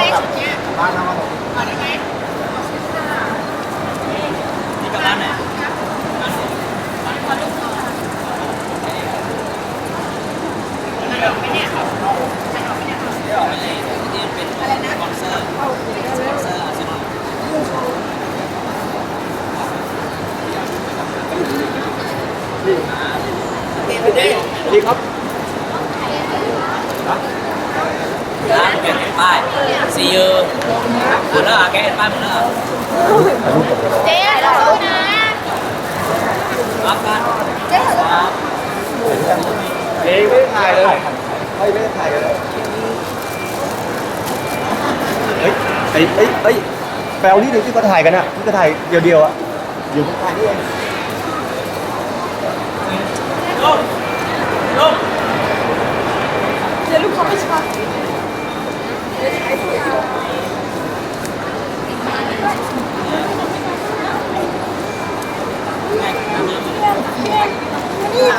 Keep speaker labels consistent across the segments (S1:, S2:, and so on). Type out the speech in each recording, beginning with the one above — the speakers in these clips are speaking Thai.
S1: ได้ไหมชุดเนี้ย
S2: บ้านนะครับผม
S1: ขอได้ไหม
S3: นี่กับบ้านไหน
S1: ไปเนี่ยมันออกไปเนี่ย
S3: ไม่ออกไปเลยที่เป็นสปอนเซอร์สปอนเซอร์อาร์เซนอล
S2: ดีครับ
S3: ร้านเปลี่ยนป้าย ซีเออหมดแล้วอะแกเห็นป้ายหมดแล้วอะ
S1: เจ๊เรารู้นะ
S3: รับกัน
S1: เจ๊เหรอ
S2: เองไม่ได้ถ่ายเลยไม่ไม่ได้ถ่ายเลยเฮ้ยไอ้ไอ้ไอ้แปลวนี่หนึ่งที่เขาถ่ายกันอะที่เขาถ่ายเดียวๆอะอยู่ข้างๆนี่เอง
S3: ลงลง
S4: เดี๋ยวลูกเขาไม่ชอบ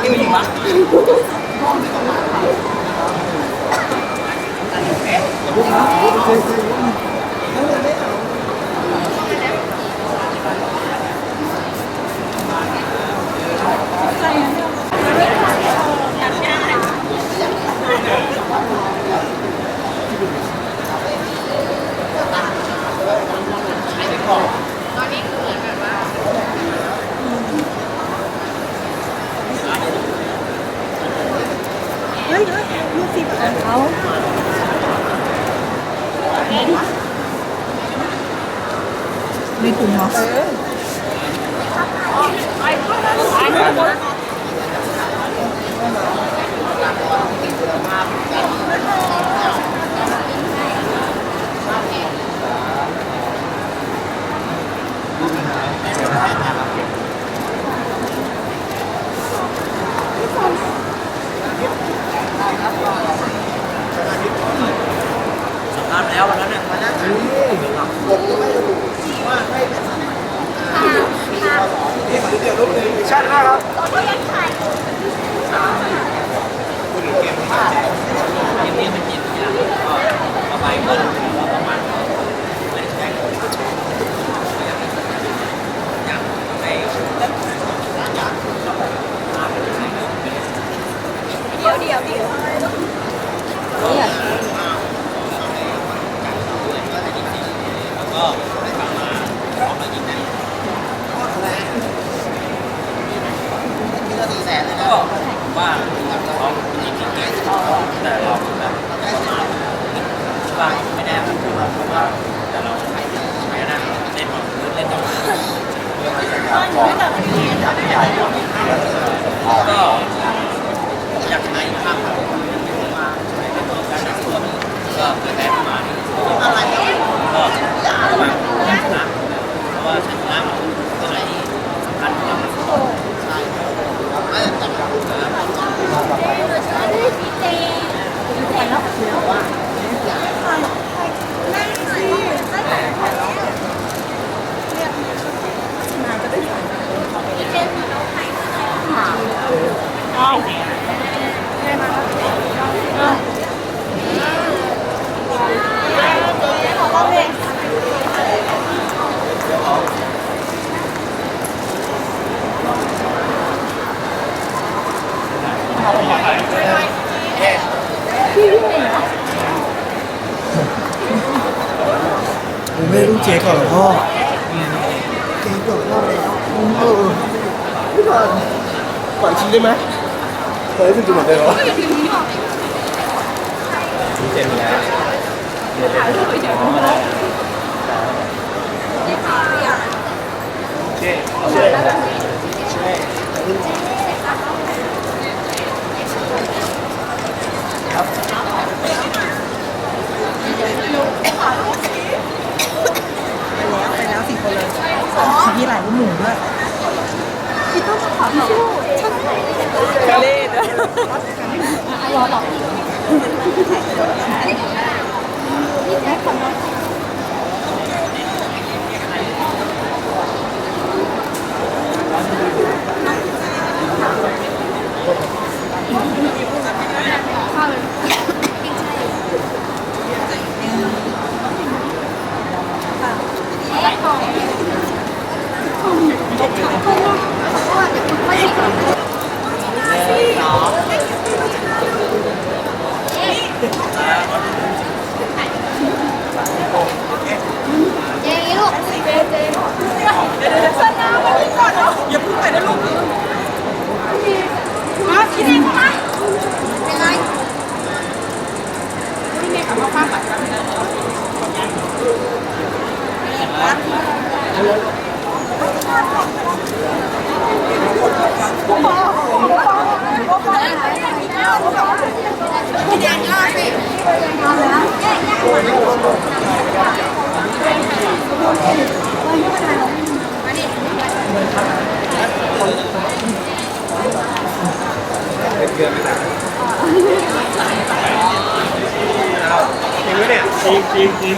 S3: นี่ไม่ถึง วะ
S1: ตอนนี้คือเหมือนแบบว่า
S4: เฮ้ยลูกศิษย์ของเขา ไม่ถุงเหรอ
S3: สัมภาษณ์แล้ววันนั้นเนี่ย
S2: ชาติหน้าครับ
S3: เกมนี้มันกินอย่างก็ต่อไปก็ประมาณไม่ได้แข่งอยากให้
S1: เดี๋ยวเดี๋ยวเดี๋ยว
S3: แล้วก็กลับมาพร้อมมายิงได้ก็ว่าเขายิงเก่งแต่เราแบบ ว่าไม่แน่เพราะว่าแต่เราใช้ได้เล่นเล่นต่อก็อยากชนะอีกครั้งครับมาใช้เป็นตัวการนักตัวก็เกิดแต่ประมาณอะไรก็ระหว่างชนะเพราะว่าชนะเป็นอะไรที่สำคัญกับใช่ครับ
S2: ผมไม่รู้เจ๊ก่อนหรอพ่อเจ๊ก่อนพ่อแล้วเออไม่ก่อนปล่อยชิ้นได้ไหม เฮ้ยเป็นจุดเหมือน รอหลอกได้ความรัก
S4: อย่าเพิ่ไปนะลูกมาคิดเองก็ได้เป็นไรนี่เมย์กับพ่อป้าปัดกันนะแย่ๆ เป็นเดือ
S3: จริงไหมเนี่ยจริง
S5: จริ
S3: ง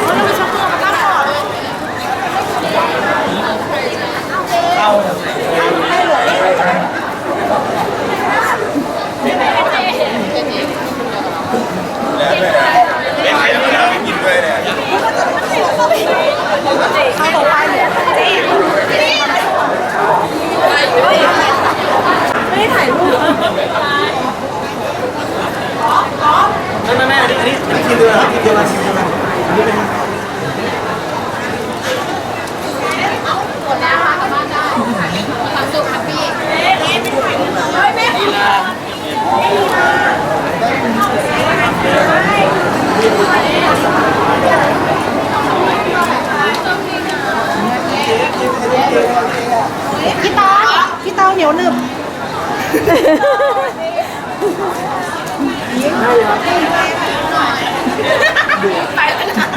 S3: ม่ไม่ไม่อันนี้อันนี้อันนี้ทีมเดียวกันทีมเดียวกันทีมเดียวกันอันนี้เป็น
S2: ความสุขครับพี่
S4: พี่ตองพี่ตองเหนียวหนึบ
S2: ไปแล้ว